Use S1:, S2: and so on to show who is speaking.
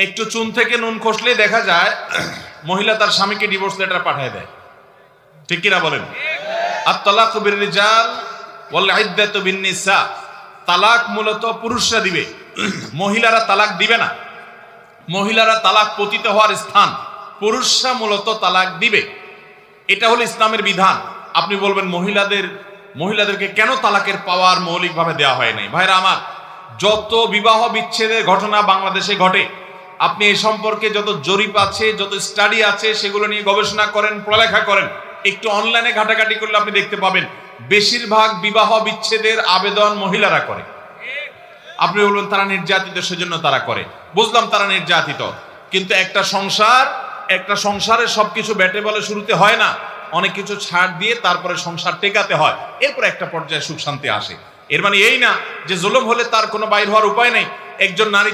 S1: একটু চুন থেকে নুন খসলে দেখা যায়, মহিলা তার স্বামীকে ডিভোর্স লেটার পাঠিয়ে দেয়। ঠিক কিনা বলেন? আর তালাক বিরিজাল ওয়াল ইদ্দাতু বিন্নিসা। তালাক মূলত পুরুষরা দিবে। মহিলারা তালাক দিবে না। মহিলারা তালাক পতিত হওয়ার স্থান। পুরুষরা মূলত তালাক দিবে। এটা হলো ইসলামের বিধান। আপনি বলবেন, মহিলাদের, মহিলাদেরকে কেন তালাকের পাওয়ার মৌলিকভাবে দেওয়া হয় নাই? ভাইরা আমার, যত বিবাহ বিচ্ছেদের ঘটনা বাংলাদেশে ঘটে আপনি এই সম্পর্কে যত জরিপ আছে, যত স্টাডি আছে, সেগুলো নিয়ে গবেষণা করেন, পড়ালেখা করেন, একটু অনলাইনে ঘাটাঘাটি করলে আপনি দেখতে পাবেন। বেশিরভাগ বিবাহ বিচ্ছেদের আবেদন মহিলারা করে। আপনি বলবেন, তারা নির্যাতিত, সেজন্য তারা করে। বুঝলাম, তারা নির্যাতিত। কিন্তু একটা সংসার, একটা সংসারে সবকিছু ব্যাটে বলে শুরুতে হয় না। অনেক কিছু ছাড় দিয়ে তারপরে সংসার টেকাতে হয়। এরপর একটা পর্যায়ে সুখ শান্তি আসে। এর মানে এই না যে জুলুম হলে তার কোনো বাইর হওয়ার উপায় নেই। একজন নারী